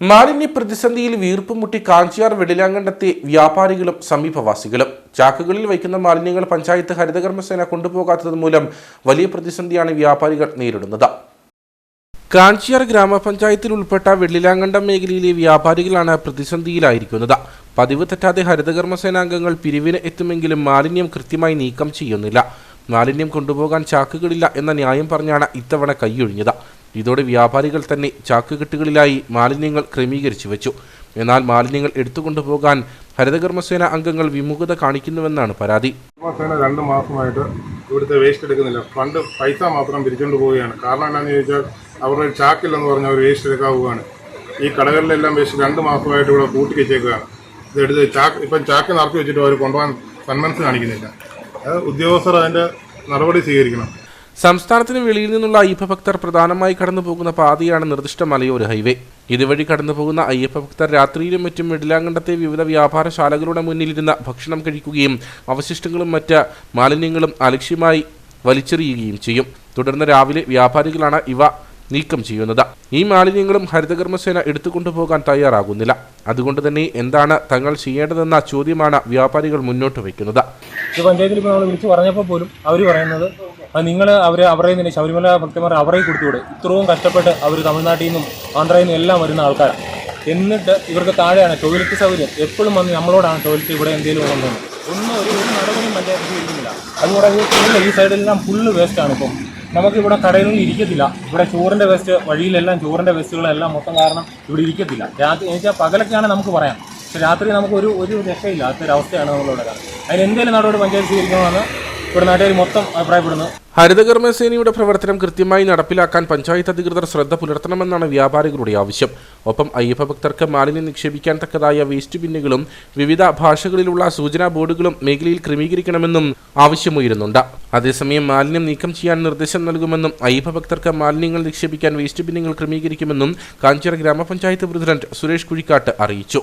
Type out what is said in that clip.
മാലിന്യ പ്രതിസന്ധിയിൽ വീർപ്പുമുട്ടി കാഞ്ചിയാർ വെടിലാങ്കണ്ടത്തെ വ്യാപാരികളും സമീപവാസികളും. ചാക്കുകളിൽ വയ്ക്കുന്ന മാലിന്യങ്ങൾ പഞ്ചായത്ത് ഹരിതകർമ്മസേന കൊണ്ടുപോകാത്തത് മൂലം വലിയ പ്രതിസന്ധിയാണ് വ്യാപാരികൾ നേരിടുന്നത്. കാഞ്ചിയാർ ഗ്രാമപഞ്ചായത്തിൽ ഉൾപ്പെട്ട വെള്ളിലാങ്കണ്ടം മേഖലയിലെ വ്യാപാരികളാണ് പ്രതിസന്ധിയിലായിരിക്കുന്നത്. പതിവ് തെറ്റാതെ ഹരിതകർമ്മസേനാംഗങ്ങൾ പിരിവിന് എത്തുമെങ്കിലും മാലിന്യം കൃത്യമായി നീക്കം ചെയ്യുന്നില്ല. മാലിന്യം കൊണ്ടുപോകാൻ ചാക്കുകളില്ല എന്ന ന്യായം പറഞ്ഞാണ് ഇത്തവണ കൈയൊഴിഞ്ഞത്. ഇതോടെ വ്യാപാരികൾ തന്നെ ചാക്കുകെട്ടുകളിലായി മാലിന്യങ്ങൾ ക്രമീകരിച്ചു വെച്ചു. എന്നാൽ മാലിന്യങ്ങൾ എടുത്തുകൊണ്ടുപോകാൻ ഹരിതകർമ്മസേന അംഗങ്ങൾ വിമുഖത കാണിക്കുന്നുവെന്നാണ് പരാതി. സേന രണ്ട് മാസമായിട്ട് ഇവിടുത്തെ വേസ്റ്റ് എടുക്കുന്നില്ല. ഫണ്ട് പൈസ മാത്രം പിരിച്ചുകൊണ്ട് പോവുകയാണ്. കാരണം എന്താണെന്ന് ചോദിച്ചാൽ അവരുടെ ചാക്കില്ലെന്ന് പറഞ്ഞ അവർ വേസ്റ്റ് എടുക്കാവുകയാണ്. ഈ കടകളിലെല്ലാം വേസ്റ്റ് രണ്ട് മാസമായിട്ട് ഇവിടെ കൂട്ടി വെച്ചേക്കുകയാണ്. ഇതെടുത്ത് ചാക്ക് ഇപ്പം ചാക്ക് നടത്തി വെച്ചിട്ട് അവർ കൊണ്ടുപോകാൻ സന്മനസ് കാണിക്കുന്നില്ല. ഉദ്യോഗസ്ഥർ അതിന്റെ നടപടി സ്വീകരിക്കണം. സംസ്ഥാനത്തിന് വെളിയിൽ നിന്നുള്ള അയ്യപ്പ ഭക്തർ പ്രധാനമായി കടന്നു പോകുന്ന പാതയാണ് നിർദ്ദിഷ്ട മലയോര ഹൈവേ. ഇതുവഴി കടന്നു പോകുന്ന അയ്യപ്പ ഭക്തർ രാത്രിയിലും മറ്റും വെടിലാങ്കണ്ടത്തെ വിവിധ വ്യാപാരശാലകളുടെ മുന്നിലിരുന്ന ഭക്ഷണം കഴിക്കുകയും അവശിഷ്ടങ്ങളും മറ്റ് മാലിന്യങ്ങളും അലക്ഷ്യമായി വലിച്ചെറിയുകയും ചെയ്യും. തുടർന്ന് രാവിലെ വ്യാപാരികളാണ് ഇവ നീക്കം ചെയ്യുന്നത്. ഈ മാലിന്യങ്ങളും ഹരിതകർമ്മസേന എടുത്തുകൊണ്ടുപോകാൻ തയ്യാറാകുന്നില്ല. അതുകൊണ്ട് തന്നെ എന്താണ് തങ്ങൾ ചെയ്യേണ്ടതെന്ന ചോദ്യമാണ് വ്യാപാരികൾ മുന്നോട്ട് വയ്ക്കുന്നത്. പഞ്ചായത്തിൽ നമ്മൾ വിളിച്ച് പറഞ്ഞപ്പോൾ പോലും അവർ പറയുന്നത് അത് നിങ്ങൾ അവർ അവരെ തന്നെ ശബരിമല ഭക്തന്മാർ അവരെ കൊടുത്തുകൂടെ ഇത്രയും കഷ്ടപ്പെട്ട് അവർ തമിഴ്നാട്ടിൽ നിന്നും ആന്ധ്രയിൽ നിന്നും എല്ലാം വരുന്ന ആൾക്കാരാണ് എന്നിട്ട് ഇവർക്ക് താഴെയാണ് ടോയ്ലറ്റ് സൗകര്യം. എപ്പോഴും വന്ന് നമ്മളോടാണ് ടോയ്ലറ്റ് ഇവിടെ എന്തെങ്കിലും വന്നത് ഒന്നും ഒരു ഒരു നടപടിയും ഈ ഫുള്ള് ഈ സൈഡിലെല്ലാം ഫുള്ള് വേസ്റ്റാണ് ഇപ്പം. നമുക്ക് ഇവിടെ കടയിലൊന്നും ഇരിക്കത്തില്ല. ഇവിടെ ചോറിന്റെ വേസ്റ്റ് വഴിയിലെല്ലാം ചോറിന്റെ വേസ്റ്റുകളെല്ലാം മൊത്തം കാരണം ഇവിടെ ഇരിക്കത്തില്ല. രാത്രി വെച്ചാൽ പകലൊക്കെയാണ് നമുക്ക് പറയാം. പക്ഷെ രാത്രി നമുക്ക് ഒരു ഒരു രക്ഷയില്ലാത്തൊരവസ്ഥയാണ് നമ്മളിവിടെ അതിന് എന്തെങ്കിലും നടപടി പഞ്ചായത്ത് സ്വീകരിക്കണമെന്ന് ഹരിതകർമ്മസേനയുടെ പ്രവർത്തനം കൃത്യമായി നടപ്പിലാക്കാൻ പഞ്ചായത്ത് അധികൃതർ ശ്രദ്ധ പുലർത്തണമെന്നാണ് വ്യാപാരികളുടെ ആവശ്യം. ഒപ്പം അയ്യപ്പ ഭക്തർക്ക് മാലിന്യം നിക്ഷേപിക്കാൻ തക്കതായ വേസ്റ്റ് ബിന്നുകളും വിവിധ ഭാഷകളിലുള്ള സൂചനാ ബോർഡുകളും മേഖലയിൽ ക്രമീകരിക്കണമെന്നും ആവശ്യമുയരുന്നുണ്ട്. അതേസമയം മാലിന്യം നീക്കം ചെയ്യാൻ നിർദ്ദേശം നൽകുമെന്നും അയ്യപ്പ ഭക്തർക്ക് മാലിന്യങ്ങൾ നിക്ഷേപിക്കാൻ വേസ്റ്റ് ബിന്നുകൾ ക്രമീകരിക്കുമെന്നും കാഞ്ചിറ ഗ്രാമപഞ്ചായത്ത് പ്രസിഡന്റ് സുരേഷ് കുഴിക്കാട്ട് അറിയിച്ചു.